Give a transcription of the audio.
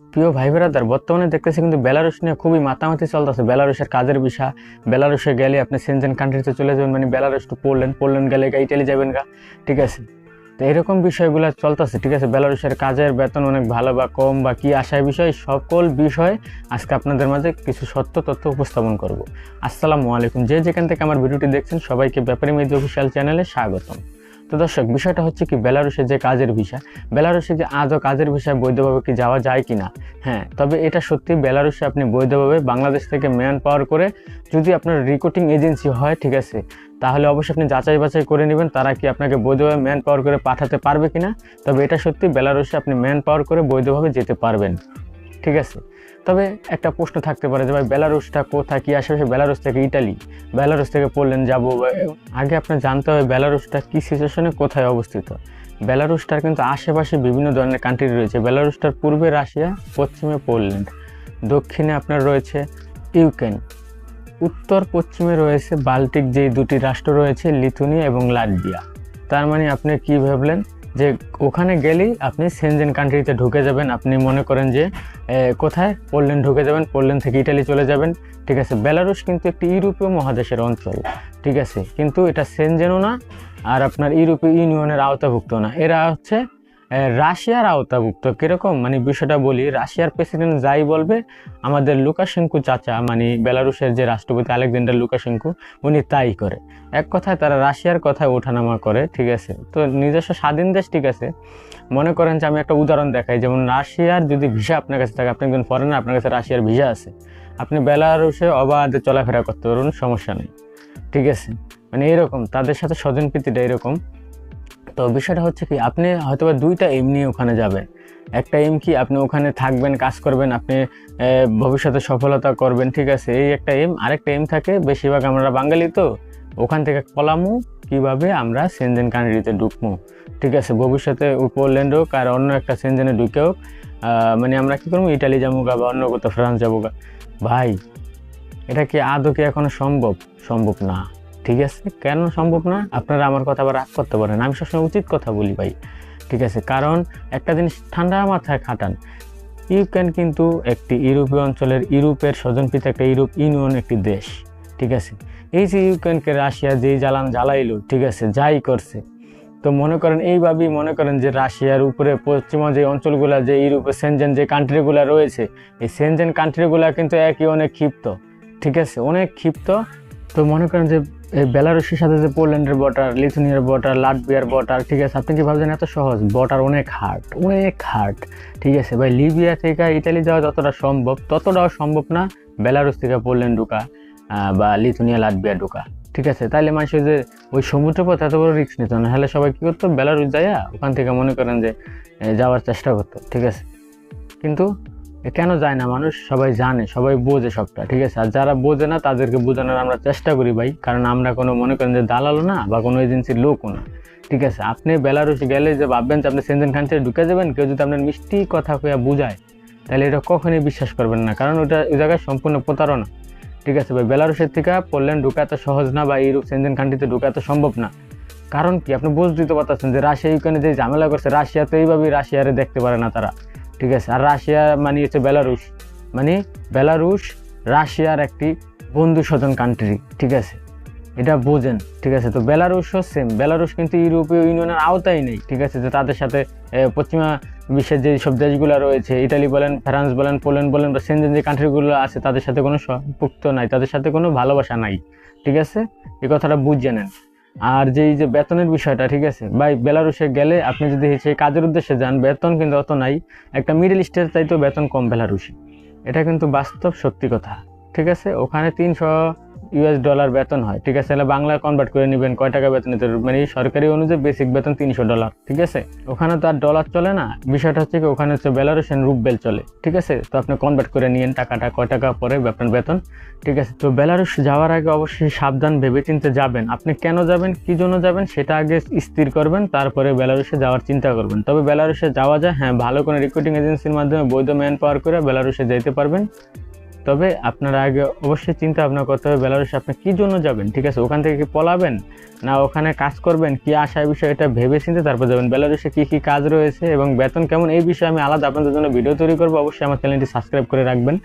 প্রিয় ভাই বেড়াদার বর্তমানে দেখতেছি কিন্তু বেলারুশ নিয়ে খুবই মাতামাতি চলতেছে। বেলারুশের কাজের বিষয়, বেলারুশে গেলে আপনি সেনজেন কান্ট্রিতে চলে যাবেন মানে বেলারুশ টু পোল্যান্ড পোল্যান্ড গেলে গা ইটালি যাবেন গা, ঠিক আছে? তো এরকম বিষয়গুলো চলতেছে, ঠিক আছে? বেলারুশের কাজের বেতন অনেক ভালো বা কম বা কি আশায় বিষয়, সকল বিষয় আজকে আপনাদের মাঝে কিছু সত্য তথ্য উপস্থাপন করব। আসসালামু আলাইকুম। যে যেখান থেকে আমার ভিডিওটি দেখছেন, সবাইকে ব্যাপারী মেদি অফিসিয়াল চ্যানেলে স্বাগতম। তো দর্শক, বিষয়টা হচ্ছে কি, বেলারুশের যে কাজের বিষয় বেলারুশে যে আজও কাজের বিষয়ে বৈধভাবে কি যাওয়া যায় কি না হ্যাঁ তবে এটা সত্যি বেলারুশে আপনি বৈধভাবে বাংলাদেশ থেকে ম্যান পাওয়ার করে যদি আপনার রিক্রুটিং এজেন্সি হয়, ঠিক আছে, তাহলে অবশ্যই আপনি যাচাই বাছাই করে নেবেন তারা কি আপনাকে বৈধভাবে ম্যান পাওয়ার করে পাঠাতে পারবে কি না তবে এটা সত্যি বেলারুশে আপনি ম্যান পাওয়ার করে বৈধভাবে যেতে পারবেন। ঠিক আছে? তবে একটা প্রশ্ন থাকতে পারে যে ভাই, বেলারুসটা কোথায়? কি আশেপাশে বেলারুস থেকে ইটালি। বেলারুস থেকে পোল্যান্ড যাব। আগে আপনার জানতে হবে বেলারুসটা কি সিচুয়েশনে কোথায় অবস্থিত? বেলারুসটার কিন্তু আশেপাশে বিভিন্ন ধরনের কান্ট্রি রয়েছে। বেলারুসটার পূর্বে রাশিয়া, পশ্চিমে পোল্যান্ড। দক্ষিণে আপনার রয়েছে ইউক্রেন। উত্তর পশ্চিমে রয়েছে বাল্টিক যেই দুটি রাষ্ট্র রয়েছে, লিথুনিয়া এবং লাটভিয়া। তার মানে আপনি কি ভাবলেন? যে ওখানে গেলেই আপনি সেনজেন কান্ট্রিতে ঢুকে যাবেন। আপনি মনে করেন যে কোথায়? পোল্যান্ড ঢুকে যাবেন পোল্যান্ড থেকে ইটালি চলে যাবেন। ঠিক আছে বেলারুশ কিন্তু একটি ইউরোপীয় মহাদেশের অঞ্চল। ঠিক আছে, কিন্তু এটা সেনজেনও না, আর আপনার ইউরোপীয় ইউনিয়নের আওতাভুক্ত না। এরা হচ্ছে রাশিয়ার আওতাভুক্ত, কীরকম? মানে বিষয়টা বলি, রাশিয়ার প্রেসিডেন্ট যাই বলবে, আমাদের লুকাশেঙ্কু চাচা মানে বেলারুশের যে রাষ্ট্রপতি আলেকজান্ডার লুকাশেঙ্কু, উনি তাই করে। এক কথায় তারা রাশিয়ার কথায় ওঠানামা করে, ঠিক আছে? তো নিজস্ব স্বাধীন দেশ, ঠিক আছে? মনে করেন যে আমি একটা উদাহরণ দেখাই, যেমন রাশিয়ার যদি ভিসা আপনার কাছে থাকে, আপনি একজন ফরেনার আপনার কাছে রাশিয়ার ভিসা আছে, আপনি বেলারুশে অবাধে চলাফেরা করতে পারুন, সমস্যা নেই, ঠিক আছে? মানে এরকম, তাদের সাথে স্বজনপ্রীতিটা এরকম তো বিষয়টা হচ্ছে কি, আপনি হয়তো বা দুইটা এম নিয়ে ওখানে যাবেন। একটা এম কি, আপনি ওখানে থাকবেন, কাজ করবেন, আপনি ভবিষ্যতে সফলতা করবেন, ঠিক আছে? এই একটা এম আরেকটা এম থাকে, বেশিরভাগ আমরা বাঙালি তো, ওখান থেকে পলামু কীভাবে আমরা সেনজেন কান্ট্রিতে ঢুকবো, ঠিক আছে? ভবিষ্যতে পোল্যান্ড হোক আর অন্য একটা সেনজেনে ঢুকে হোক মানে আমরা কি করব? ইটালি যাব গা বা অন্য কোথাও ফ্রান্স যাব গা ভাই, এটা কি আদৌ কি এখনও সম্ভব? সম্ভব না। ঠিক আছে? কেন সম্ভব না? আপনারা আমার কথা আবার রাগ করতে পারেন। আমি সবসময় উচিত কথা বলি ভাই। ঠিক আছে? কারণ একটা জিনিস ঠান্ডা মাথায় খাটান। ইউক্রেন কিন্তু একটি ইউরোপীয় অঞ্চলের ইউরোপের স্বজনপ্রীত একটা ইউরোপ ইউনিয়ন একটি দেশ। ঠিক আছে? এই যে ইউক্রেনকে রাশিয়া যেই জ্বালান জ্বালাইলো, ঠিক আছে? যাই করছে। তো মনে করেন এইভাবেই মনে করেন যে রাশিয়ার উপরে পশ্চিমা যে অঞ্চলগুলো, যে ইউরোপের সেনজেন যে কান্ট্রিগুলো রয়েছে, এই সেনজেন কান্ট্রিগুলো কিন্তু একই অনেক ক্ষিপ্ত। ঠিক আছে? অনেক ক্ষিপ্ত। তো মনে করেন যে বেলারুশের সাথে যে পোল্যান্ডের বর্ডার লিথুনিয়ার বর্ডার লাটভিয়ার বর্ডার ঠিক আছে, আপনি কি ভাবছেন এত সহজ? বর্ডার অনেক হার্ড অনেক হার্ড ঠিক আছে, ভাই, লিবিয়া থেকে ইটালি যাওয়া যতটা সম্ভব, ততটাও সম্ভব না বেলারুস থেকে পোল্যান্ড ঢুকা বা লিথুনিয়া, লাটভিয়া ঢুকা, ঠিক আছে তাহলে মানুষ যে, ওই সমুদ্রপথ এত বড় রিক্স নিত না হলে সবাই কী করতো বেলারুস যাইয়া ওখান থেকে মনে করেন যে যাওয়ার চেষ্টা করতো, ঠিক আছে, কিন্তু কেন যায় না? মানুষ সবাই জানে, সবাই বোঝে সবটা, ঠিক আছে? আর যারা বোঝে না, তাদেরকে বোঝানোর আমরা চেষ্টা করি ভাই, কারণ আমরা কোনো, মনে করেন যে দালালও না, বা কোনো এজেন্সির লোকও না, ঠিক আছে? আপনি বেলারুশে গেলে যে ভাববেন যে আপনি সেনজেন কান্ট্রি ঢুকে যাবেন, কেউ যদি আপনার মিষ্টি কথা কইয়া বুঝায়, তাহলে এটা কখনই বিশ্বাস করবেন না, কারণ ওটা ওই জায়গায় সম্পূর্ণ প্রতারণা, ঠিক আছে? ভাই, বেলারুশের থেকে পোল্যান্ড ঢুকা এত সহজ না, বা ইউরোপ সেনজেন কান্ট্রিতে ঢুকা এত সম্ভব না। কারণ কি? আপনি বুঝ দিতে পারতেছেন যে রাশিয়া, ইউক্রেনে যে ঝামেলা করছে, রাশিয়া তো এইভাবেই রাশিয়ারে দেখতে পারে না তারা। ঠিক আছে? আর রাশিয়া মানে হচ্ছে বেলারুশ। মানে বেলারুশ রাশিয়ার একটি বন্ধু স্বজন কান্ট্রি ঠিক আছে? এটা বোঝেন ঠিক আছে? তো বেলারুশও সেম বেলারুশ কিন্তু ইউরোপীয় ইউনিয়নের আওতায় নেই ঠিক আছে? যে তাদের সাথে এ, পশ্চিমা বিশ্বের যে সব দেশগুলো রয়েছে ইটালি বলেন ফ্রান্স বলেন পোল্যান্ড বলেন বা সেনজেন যে কান্ট্রিগুলো আছে তাদের সাথে কোনো সম্পৃক্ত নাই তাদের সাথে কোনো ভালোবাসা নাই ঠিক আছে? এই কথাটা বুঝে নেন। আর যেই যে বেতনের বিষয়টা, ঠিক আছে? ভাই, বেলারুশে গেলে আপনি যদি সেই কাজের উদ্দেশ্যে যান, বেতন কিন্তু অত নাই। একটা মিডল ইস্টের তো বেতন কম বেলারুশে। এটা কিন্তু বাস্তব সত্যি কথা, ঠিক আছে? ওখানে তিনশো ইউএস ডলার বেতন হয়, ঠিক আছে? তাহলে বাংলা কনভার্ট করে নেবেন, কয় টাকা বেতন নিতে? মানে সরকারি অনুযায়ী বেসিক বেতন তিনশো ডলার ঠিক আছে? ওখানে তো আর ডলার চলে না, বিষয়টা হচ্ছে কি, ওখানে হচ্ছে বেলারুশিয়ান রুবেল চলে, ঠিক আছে? তো আপনি কনভার্ট করে নিয়েন টাকাটা, কয় টাকা পরে আপনার বেতন, ঠিক আছে? তো বেলারুশ যাওয়ার আগে অবশ্যই সাবধান ভেবে ভেবেচিন্তে যাবেন। আপনি কেন যাবেন, কি জন্য যাবেন, সেটা আগে স্থির করবেন, তারপরে বেলারুশে যাওয়ার চিন্তা করবেন। তবে বেলারুশে যাওয়া যায় হ্যাঁ ভালো কোনো রিক্রুটিং এজেন্সির মাধ্যমে বৈধ ম্যান পাওয়ার করে বেলারুশে যেতে পারবেন। তবে আপনার আগে অবশ্যই চিন্তা ভাবনা করতে হবে, বেলারুশ আপনি কী জন্য যাবেন, ঠিক আছে? ওখান থেকে কি পলাবেন, না ওখানে কাজ করবেন, কি আশা বিষয় এটা ভেবে চিন্তে তারপর যাবেন? বেলারুশে কী কী কাজ রয়েছে এবং বেতন কেমন, এই বিষয়ে আমি আলাদা আপনাদের জন্য ভিডিও তৈরি করব। অবশ্যই আমার চ্যানেলটি সাবস্ক্রাইব করে রাখবেন।